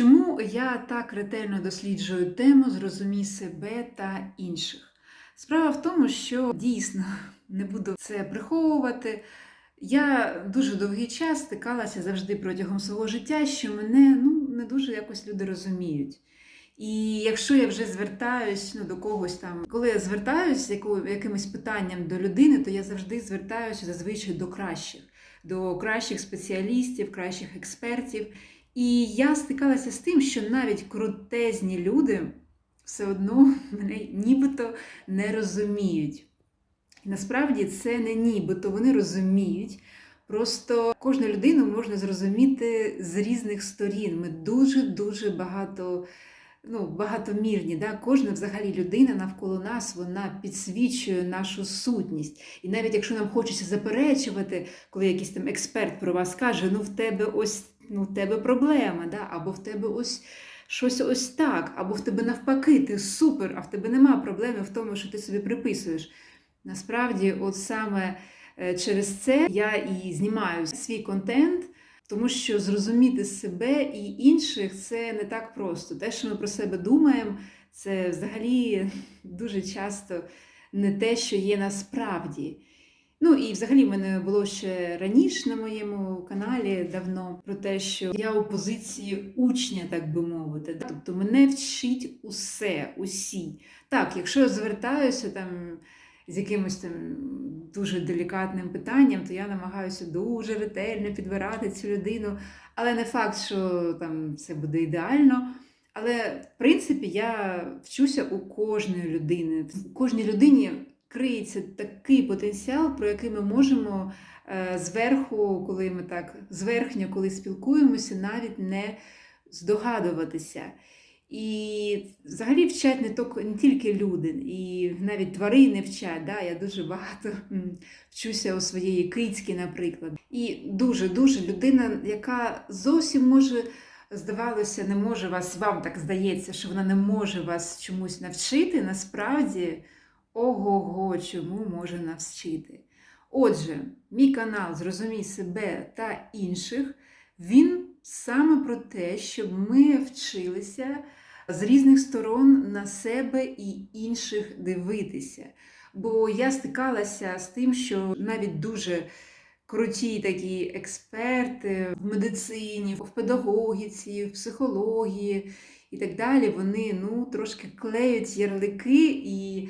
Чому я так ретельно досліджую тему Зрозумій себе та інших? Справа в тому, що дійсно не буду це приховувати. Я дуже довгий час стикалася завжди протягом свого життя, що мене ну, не дуже якось люди розуміють. І якщо я вже звертаюсь ну, до когось там, коли я звертаюсь з яко- якимось питанням до людини, то я завжди звертаюся зазвичай до кращих, до кращих спеціалістів, кращих експертів. І я стикалася з тим, що навіть крутезні люди все одно мене нібито не розуміють. І насправді це не нібито вони розуміють. Просто кожну людину можна зрозуміти з різних сторін. Ми дуже-дуже багато, ну, багатомірні. Да? Кожна взагалі людина навколо нас вона підсвічує нашу сутність. І навіть якщо нам хочеться заперечувати, коли якийсь там експерт про вас каже, ну в тебе ось ну, в тебе проблема, да? або в тебе ось щось ось так, або в тебе навпаки, ти супер, а в тебе нема проблеми в тому, що ти собі приписуєш. Насправді, от саме е, через це я і знімаю свій контент, тому що зрозуміти себе і інших це не так просто. Те, що ми про себе думаємо, це взагалі дуже часто не те, що є насправді. Ну і взагалі в мене було ще раніше на моєму каналі давно про те, що я у позиції учня, так би мовити. Тобто мене вчить усе, усі. Так, якщо я звертаюся там з якимось там дуже делікатним питанням, то я намагаюся дуже ретельно підбирати цю людину. Але не факт, що там все буде ідеально. Але в принципі я вчуся у кожної людини. В кожній людині криється такий потенціал, про який ми можемо е, зверху, коли ми так зверхньо, коли спілкуємося, навіть не здогадуватися. І взагалі вчать не тільки, не тільки люди, і навіть тварини вчать. Да? Я дуже багато вчуся у своєї кицьки, наприклад. І дуже-дуже людина, яка зовсім може, здавалося, не може вас, вам так здається, що вона не може вас чомусь навчити, насправді ого-го, чому може навчити. Отже, мій канал Зрозумій себе та інших, він саме про те, щоб ми вчилися з різних сторон на себе і інших дивитися. Бо я стикалася з тим, що навіть дуже круті такі експерти в медицині, в педагогіці, в психології і так далі, вони ну, трошки клеють ярлики і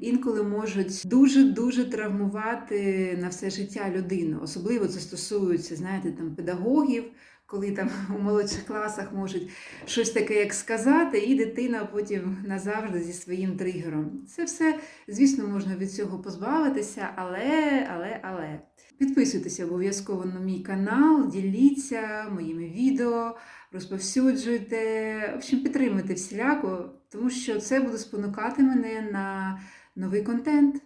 інколи можуть дуже-дуже травмувати на все життя людину. Особливо це стосується, знаєте, там педагогів, коли там у молодших класах можуть щось таке як сказати, і дитина потім назавжди зі своїм тригером. Це все, звісно, можна від цього позбавитися, але, але, але. Підписуйтеся обов'язково на мій канал, діліться моїми відео, розповсюджуйте. В общем, підтримуйте всіляко, тому що це буде спонукати мене на новий контент.